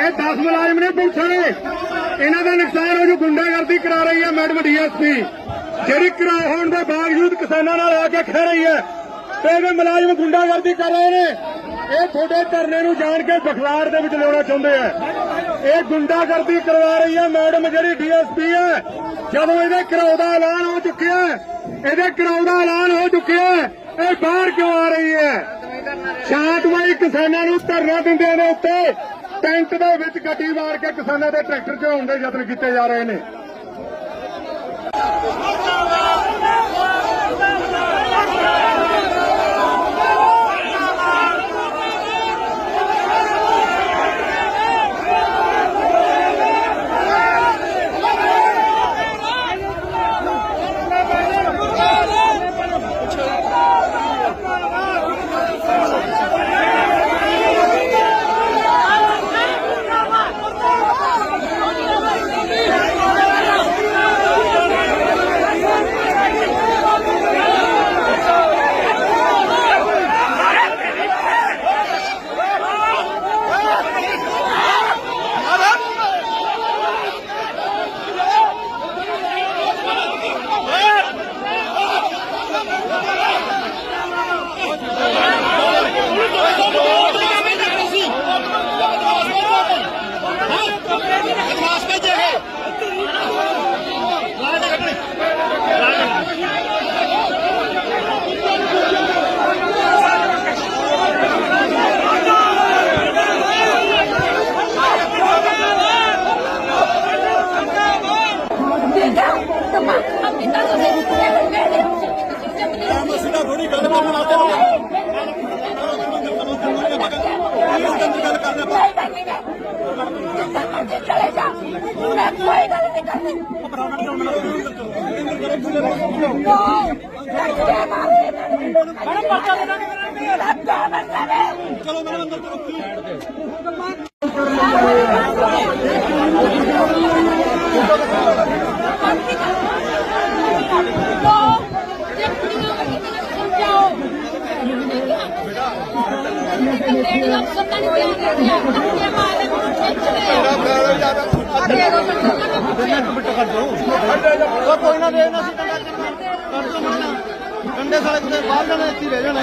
ਇਹ 10 ਮੁਲਾਜ਼ਮ ਨੇ ਪੁਲਿਸ ਵਾਲੇ। ਇਹਨਾਂ ਦਾ ਨੁਕਸਾਨ ਹੋ ਜੂ ਗੁੰਡਾਗਰਦੀ ਕਰਾ ਰਹੀ ਹੈ ਮੈਡਮ ਡੀਐਸਪੀ। ਜਿਹੜੀ ਕਰਾ ਹੋਣ ਦੇ ਬਾਵਜੂਦ ਕਿਸਾਨਾਂ ਨਾਲ ਆ ਕੇ ਖੜ ਰਹੀ ਹੈ। ਤੇ ਇਹਦੇ ਮੁਲਾਜ਼ਮ ਗੁੰਡਾਗਰਦੀ ਕਰ ਰਹੇ ਨੇ। ਇਹ ਤੁਹਾਡੇ ਧਰਨੇ ਨੂੰ ਜਾਣ ਕੇ ਬਖਲਾਰ ਦੇ ਵਿੱਚ ਲਿਆਉਣਾ ਚਾਹੁੰਦੇ ਆ। ਇਹ ਗੁੰਡਾਗਰਦੀ ਕਰਵਾ ਰਹੀ ਹੈ ਮੈਡਮ ਜਿਹੜੀ ਡੀਐਸਪੀ ਹੈ। ਜਦੋਂ ਇਹਦੇ ਘਰਾਓ ਦਾ ਐਲਾਨ ਹੋ ਚੁੱਕਿਆ ਇਹਦੇ ਘਰਾਓ ਦਾ ਐਲਾਨ ਹੋ ਚੁੱਕਿਆ ਇਹ ਬਾਹਰ ਕਿਉਂ ਆ ਰਹੀ ਹੈ? ਸ਼ਾਂਤਮਈ ਕਿਸਾਨਾਂ ਨੂੰ ਧਰਨਾ ਦਿੰਦੇ ਨੇ ਉੱਤੇ। ਟੈਂਟ ਦੇ ਵਿੱਚ ਗੱਡੀ ਮਾਰ ਕੇ ਕਿਸਾਨਾਂ ਦੇ ਟਰੈਕਟਰ ਚੜਾਉਣ ਦੇ ਯਤਨ ਕੀਤੇ ਜਾ ਰਹੇ ਨੇ। ਚਲੇ ਜਾ ਮੈਂ ਕੋਈ ਗੱਲ ਨਹੀਂ ਕਰਨੀ ਮੈਡਮ ਪਰਚਾ ਦੇ ਦਾਂਗੇ ਚਲੋ ਮੈਡਮ ਅੰਦਰ ਚਲੋ ਉਹ ਕੋਈ ਨਾ ਦੇ ਨਾ ਸੀ ਡੰਡਾ ਕਰ ਦੋ ਮਾਣਾ ਡੰਡੇ ਸਾਲੇ ਕਿਤੇ ਬਾਹਰ ਜਾਣਾ ਇੱਥੇ ਰਹਿ ਜਾਣਾ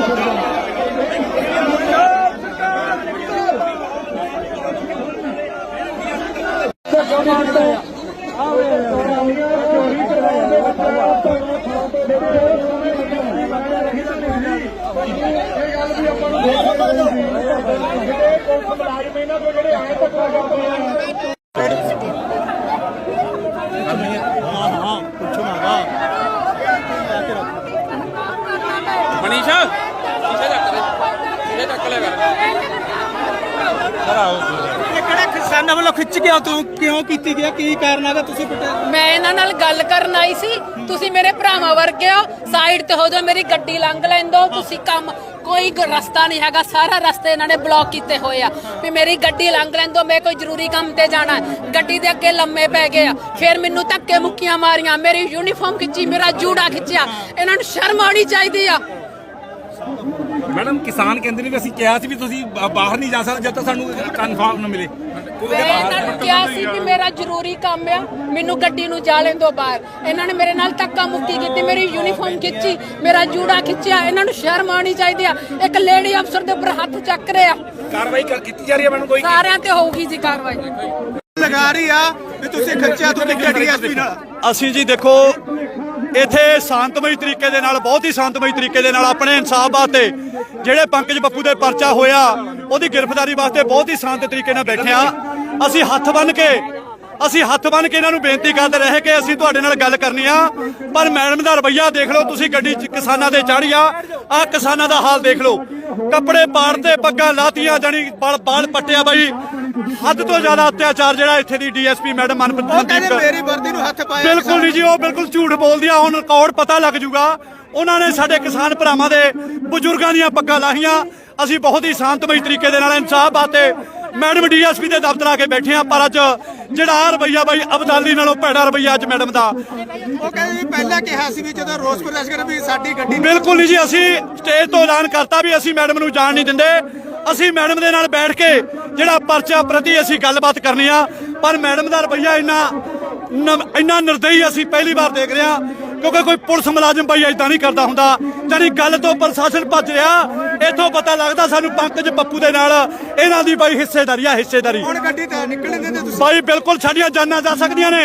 ਹਾਂ ਹਾਂ ਮਨੀਸ਼ਾ ਕਿੱਥੇ ਚੱਕ ਦੇ ਕਿੱਥੇ ਚੱਕ ਲਿਆ ਕਰ। ਇਹ ਕਿਹੜਾ ਕਿਸਾਨਾਂ ਵੱਲੋਂ ਖਿੱਚ ਗਿਆ? ਤੂੰ ਕਿਉਂ ਕੀਤੀ ਗਿਆ? ਕੀ ਕਾਰਨ ਹੈਗਾ? ਤੁਸੀਂ ਪਿੱਟੇ ਮੈਂ ਇਹਨਾਂ ਨਾਲ ਗੱਲ ਕਰਨ ਆਈ ਸੀ। ਤੁਸੀਂ ਮੇਰੇ ਭਰਾਵਾਂ ਵਰਗੇ ਹੋ। ਸਾਈਡ ਤੇ ਹੋ ਜਾਓ ਮੇਰੀ ਗੱਡੀ ਲੰਘ ਲੈਂਦੋ ਤੁਸੀਂ ਕੰਮ ਕੋਈ ਰਸਤਾ ਨਹੀਂ ਹੈਗਾ। ਸਾਰਾ ਰਸਤੇ ਇਹਨਾਂ ਨੇ ਬਲੌਕ ਕੀਤੇ ਹੋਏ ਆ। ਵੀ ਮੇਰੀ ਗੱਡੀ ਲੰਘ ਲੈਂਦੋ ਮੈਂ ਕੋਈ ਜ਼ਰੂਰੀ ਕੰਮ ਤੇ ਜਾਣਾ ਗੱਡੀ ਦੇ ਅੱਗੇ ਲੰਮੇ ਪੈ ਗਏ ਆ। ਫਿਰ ਮੈਨੂੰ ਧੱਕੇ ਮੁੱਕੀਆਂ ਮਾਰੀਆਂ। ਮੇਰੀ ਯੂਨੀਫਾਰਮ ਖਿੱਚੀ, ਮੇਰਾ ਜੂੜਾ ਖਿੱਚਿਆ। ਇਹਨਾਂ ਨੂੰ ਸ਼ਰਮ ਆਉਣੀ ਚਾਹੀਦੀ ਆ। ਮੈਡਮ ਕਿਸਾਨ ਕਹਿੰਦੇ ਨੇ ਵੀ ਅਸੀਂ ਕਿਹਾ ਸੀ ਵੀ ਤੁਸੀਂ ਬਾ- ਬਾਹਰ ਨਹੀਂ ਜਾ ਸਕਦੇ ਜਦ ਤੱਕ ਸਾਨੂੰ ਕਨਫਰਮ ਨਾ ਮਿਲੇ। ਮੈਂ ਇਹਨਾਂ ਨੂੰ ਕਿਹਾ ਸੀ ਵੀ ਮੇਰਾ ਜ਼ਰੂਰੀ ਕੰਮ ਆ ਮੈਨੂੰ ਗੱਡੀ ਨੂੰ ਜਾ ਲੈਣ ਦਿਓ ਬਾਹਰ। ਇਹਨਾਂ ਨੇ ਮੇਰੇ ਨਾਲ ਧੱਕਾ ਮੁੱਕੀ ਕੀਤੀ ਮੇਰੀ ਯੂਨੀਫਾਰਮ ਖਿੱਚੀ ਮੇਰਾ ਜੂੜਾ ਖਿੱਚਿਆ ਇਹਨਾਂ ਨੂੰ ਸ਼ਰਮ ਆਉਣੀ ਚਾਹੀਦੀ ਆ। ਇੱਕ ਲੇਡੀ ਅਫਸਰ ਦੇ ਉੱਪਰ ਹੱਥ ਚੱਕ ਰਿਹਾ। ਕਾਰਵਾਈ ਕਰ- ਕੀਤੀ ਜਾ ਰਹੀ ਹੈ ਮੈਡਮ ਕੋਈ? ਸਾਰਿਆਂ ਤੇ ਹੋਊਗੀ ਜੀ ਕਾਰਵਾਈ। ਲਗਾ ਰਹੀ ਆ ਵੀ ਤੁਸੀਂ ਖਿੱਚਿਆ ਤੂੰ ਕਿ ਡੀਐਸਪੀ ਨਾਲ। ਅਸੀਂ ਜੀ ਦੇਖੋ ਇੱਥੇ ਸ਼ਾਂਤਮਈ ਤਰੀਕੇ ਦੇ ਨਾਲ, ਬਹੁਤ ਹੀ ਸ਼ਾਂਤਮਈ ਤਰੀਕੇ ਦੇ ਨਾਲ ਆਪਣੇ ਇਨਸਾਫ ਵਾਸਤੇ ਜਿਹੜੇ ਪੰਕਜ ਬੱਪੂ ਦੇ ਪਰਚਾ ਹੋਇਆ, ਉਹਦੀ ਗ੍ਰਿਫਤਾਰੀ ਵਾਸਤੇ ਬਹੁਤ ਹੀ ਸ਼ਾਂਤ ਤਰੀਕੇ ਨਾਲ ਬੈਠੇ ਆ ਅਸੀਂ ਹੱਥ ਬੰਨ ਕੇ, ਅਸੀਂ ਹੱਥ ਬੰਨ ਕੇ ਇਹਨਾਂ ਨੂੰ ਬੇਨਤੀ ਕਰਦੇ ਰਹੇ ਕਿ ਅਸੀਂ ਤੁਹਾਡੇ ਨਾਲ ਗੱਲ ਕਰਨੀ ਆ। ਪਰ ਮੈਡਮ ਦਾ ਰਵੱਈਆ ਦੇਖ ਲਓ, ਤੁਸੀਂ ਗੱਡੀ 'ਚ ਕਿਸਾਨਾਂ ਦੇ ਚਾੜੀ ਆ ਆ ਕਿਸਾਨਾਂ ਦਾ ਹਾਲ ਦੇਖ ਲਓ। ਕੱਪੜੇ ਪਾੜ 'ਤੇ ਪੱਗਾਂ ਲਾਤੀਆਂ ਜਾਨੀ ਬਲ ਬਾਲ ਪੱਟਿਆ ਬਾਈ। ਹੱਦ ਤੋਂ ਜ਼ਿਆਦਾ ਅਤਿਆਚਾਰ ਜਿਹੜਾ ਇੱਥੇ ਦੀ ਡੀਐਸਪੀ ਮੈਡਮ ਮਨਪ੍ਰੀਤ ਮੇਰੀ ਵਰਦੀ ਨੂੰ ਹੱਥ ਪਾਇਆ ਬਿਲਕੁਲ ਨਹੀਂ ਜੀ ਉਹ ਬਿਲਕੁਲ ਝੂਠ ਬੋਲਦੀ ਆ ਹੁਣ ਰਿਕਾਰਡ ਪਤਾ ਲੱਗ ਜੂਗਾ। ਉਹਨਾਂ ਨੇ ਸਾਡੇ ਕਿਸਾਨ ਭਰਾਵਾਂ ਦੇ ਬਜ਼ੁਰਗਾਂ ਦੀਆਂ ਪੱਗਾਂ ਲਾਹੀਆਂ। ਅਸੀਂ ਬਹੁਤ ਹੀ ਸ਼ਾਂਤਮਈ ਤਰੀਕੇ ਦੇ ਨਾਲ ਇਨਸਾਫ ਬਾਤੇ ਮੈਡਮ ਡੀਐਸਪੀ ਦੇ ਦਫ਼ਤਰ ਆ ਕੇ ਬੈਠੇ ਆ ਪਰ ਅੱਜ ਜਿਹੜਾ ਆਹ ਰਵੱਈਆ ਬਾਈ ਅਬਦਾਲੀ ਨਾਲੋਂ ਭੈੜਾ ਰਵੱਈਆ ਅੱਜ ਮੈਡਮ ਦਾ। ਉਹ ਕਹਿੰਦੇ ਜੀ ਪਹਿਲਾਂ ਕਿਹਾ ਸੀ ਵੀ ਜਦੋਂ ਰੋਸ ਪ੍ਰਦਰਸ਼ਨ ਵੀ ਸਾਡੀ ਗੱਡੀ ਬਿਲਕੁਲ ਨਹੀਂ ਜੀ ਅਸੀਂ ਸਟੇਜ ਤੋਂ ਐਲਾਨ ਕਰਤਾ ਵੀ ਅਸੀਂ ਮੈਡਮ ਨੂੰ ਜਾਣ ਨਹੀਂ ਦਿੰਦੇ। ਅਸੀਂ ਮੈਡਮ ਦੇ ਨਾਲ ਬੈਠ ਕੇ ਜਿਹੜਾ ਪਰਚਾ ਪ੍ਰਤੀ ਅਸੀਂ ਗੱਲਬਾਤ ਕਰਨੀ ਆ ਪਰ ਮੈਡਮ ਦਾ ਰਵੱਈਆ ਇੰਨਾ ਇੰਨਾ ਨਿਰਦਈ ਅਸੀਂ ਪਹਿਲੀ ਵਾਰ ਦੇਖ ਰਹੇ ਹਾਂ ਕਿਉਂਕਿ ਕੋਈ ਪੁਲਿਸ ਮੁਲਾਜ਼ਮ ਬਾਈ ਇਦਾਂ ਨਹੀਂ ਕਰਦਾ ਹੁੰਦਾ। ਜਾਨੀ ਗੱਲ ਤੋਂ ਪ੍ਰਸ਼ਾਸਨ ਭੱਜ ਰਿਹਾ ਇੱਥੋਂ ਪਤਾ ਲੱਗਦਾ ਸਾਨੂੰ ਪੰਕਜ ਪੱਪੂ ਦੇ ਨਾਲ ਇਹਨਾਂ ਦੀ ਬਾਈ ਹਿੱਸੇਦਾਰੀ ਆ ਹਿੱਸੇਦਾਰੀ। ਹੁਣ ਗੱਡੀ ਤਾਂ ਨਿਕਲਣ ਦਿੰਦੇ ਤੁਸੀਂ। ਬਾਈ ਬਿਲਕੁਲ ਸਾਡੀਆਂ ਜਾਨਾਂ ਜਾ ਸਕਦੀਆਂ ਨੇ।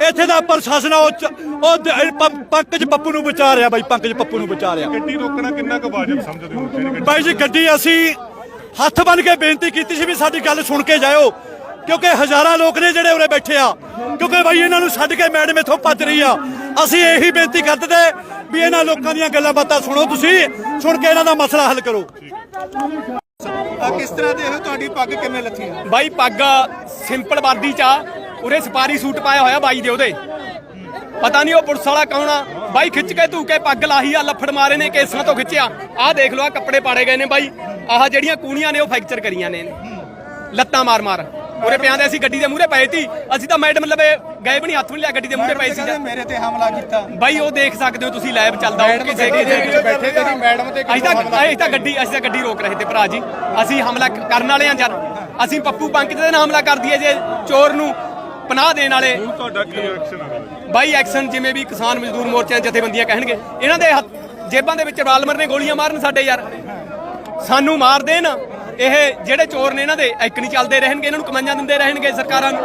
ਇੱਥੇ ਦਾ ਪ੍ਰਸ਼ਾਸਨ ਆ ਉਹ ਚ- ਉਹ ਦ- ਪ- ਪੰਕਜ ਪੱਪੂ ਨੂੰ ਬਚਾ ਰਿਹਾ ਬਾਈ ਪੰਕਜ ਪੱਪੂ ਨੂੰ ਬਚਾ ਰਿਹਾ। ਗੱਡੀ ਰੋਕਣਾ ਕਿੰਨਾ ਕੁ ਵਾਜਬ ਸਮਝਦੇ ਹੋ ਜਿਹੜੀ ਗੱਡੀ ਬਾਈ ਜੀ ਗੱਡੀ ਅਸੀਂ ਹੱਥ ਬੰਨ ਕੇ ਬੇਨਤੀ ਕੀਤੀ ਸੀ ਵੀ ਸਾਡੀ ਗੱਲ ਸੁਣ ਕੇ ਜਾਇਓ ਕਿਉਂਕਿ ਹਜ਼ਾਰਾਂ ਲੋਕ ਨੇ ਜਿਹੜੇ ਉਰੇ ਬੈਠੇ ਆ ਕਿਉਂਕਿ ਬਾਈ ਇਹਨਾਂ ਨੂੰ ਛੱਡ ਕੇ ਮੈਡਮ ਇੱਥੋਂ ਭੱਜ ਰਹੀ ਆ। ਅਸੀਂ ਇਹੀ ਬੇਨਤੀ ਕਰਦੇ ਤੇ ਵੀ ਇਹਨਾਂ ਲੋਕਾਂ ਦੀਆਂ ਗੱਲਾਂ ਬਾਤਾਂ ਸੁਣੋ ਤੁਸੀਂ ਸੁਣ ਕੇ ਇਹਨਾਂ ਦਾ ਮਸਲਾ ਹੱਲ ਕਰੋ। ਆ ਕਿਸ ਤਰ੍ਹਾਂ ਦੇ ਹੋ? ਤੁਹਾਡੀ ਪੱਗ ਕਿਵੇਂ ਲੱਥੀ? ਬਾਈ ਪੱਗ ਸਿੰਪਲ ਵਰਦੀ ਚ ਆ। ਉਰੇ ਸਪਾਰੀ ਸੂਟ ਪਾਇਆ ਹੋਇਆ ਬਾਈ ਦੇ ਉਹਦੇ। ਪਤਾ ਨਹੀਂ ਉਹ ਪੁਲਿਸ ਵਾਲਾ ਕੌਣ ਆ। ਬਾਈ ਖਿੱਚ ਕੇ ਧੂ ਕੇ ਪੱਗ ਲਾਹੀ ਆ ਲੱਫੜ ਮਾਰੇ ਨੇ ਕੇਸਾਂ ਤੋਂ ਖਿੱਚਿਆ। ਆਹ ਦੇਖ ਲਓ ਆ ਕੱਪੜੇ ਪਾੜੇ ਗਏ ਨੇ ਬਾਈ। ਆਹ ਜਿਹੜੀਆਂ ਕੂਣੀਆਂ ਨੇ ਉਹ ਫ੍ਰੈਕਚਰ ਕਰੀਆਂ ਨੇ। ਲੱਤਾਂ ਮਾਰ ਮਾਰ। ਉਰੇ ਪਿਆਂ ਦੇ ਅਸੀਂ ਗੱਡੀ ਦੇ ਮੂਹਰੇ ਪਏ ਸੀ ਅਸੀਂ ਤਾਂ ਮੈਡਮ ਲਵੇ ਗਏ ਵੀ ਨਹੀਂ ਹੱਥ ਵੀ ਨਹੀਂ ਲਿਆ ਗੱਡੀ ਦੇ ਮੂਹਰੇ ਪਏ ਸੀ ਮੇਰੇ ਤੇ ਹਮਲਾ ਕੀਤਾ। ਬਾਈ ਉਹ ਦੇਖ ਸਕਦੇ ਹੋ ਤੁਸੀਂ ਲਾਈਵ ਚੱਲਦਾ। ਉਹ ਕਿਸੇ ਕਿਸੇ ਬੈਠੇ ਤੇ ਮੈਡਮ ਤੇ ਅਸੀਂ ਤਾਂ ਅਸੀਂ ਤਾਂ ਗੱਡੀ ਅਸੀਂ ਤਾਂ ਗੱਡੀ ਰੋਕ ਰਹੇ ਤੇ ਭਰਾ ਜੀ। ਅਸੀਂ ਹਮਲਾ ਕਰਨ ਵਾਲੇ ਆ ਯਾਰ ਅਸੀਂ ਪੱਪੂ ਪੰਕਜ ਦੇ ਨਾਲ ਹਮਲਾ ਕਰ ਦਈਏ ਜੇ ਚੋਰ ਨੂੰ। ਪਨਾਹ ਦੇਣ ਵਾਲੇ। ਤੁਹਾਡਾ ਕੀ ਐਕਸ਼ਨ ਹੈ ਬਾਈ ਐਕਸ਼ਨ ਜਿਵੇਂ ਵੀ ਕਿਸਾਨ ਮਜ਼ਦੂਰ ਮੋਰਚਿਆਂ ਜਥੇਬੰਦੀਆਂ ਕਹਿਣਗੇ। ਇਹਨਾਂ ਦੇ ਜੇਬਾਂ ਦੇ ਵਿੱਚ ਰਾਲਮਰ ਨੇ ਗੋਲੀਆਂ ਮਾਰਨ ਸਾਡੇ ਯਾਰ। ਸਾਨੂੰ ਮਾਰ ਦੇਣ। ਇਹ ਜਿਹੜੇ ਚੋਰ ਨੇ ਇਹਨਾਂ ਦੇ ਇੱਕ ਨਹੀਂ ਚੱਲਦੇ ਰਹਿਣਗੇ ਇਹਨਾਂ ਨੂੰ ਕਮਾਈਆਂ ਦਿੰਦੇ ਰਹਿਣਗੇ ਸਰਕਾਰਾਂ ਨੂੰ।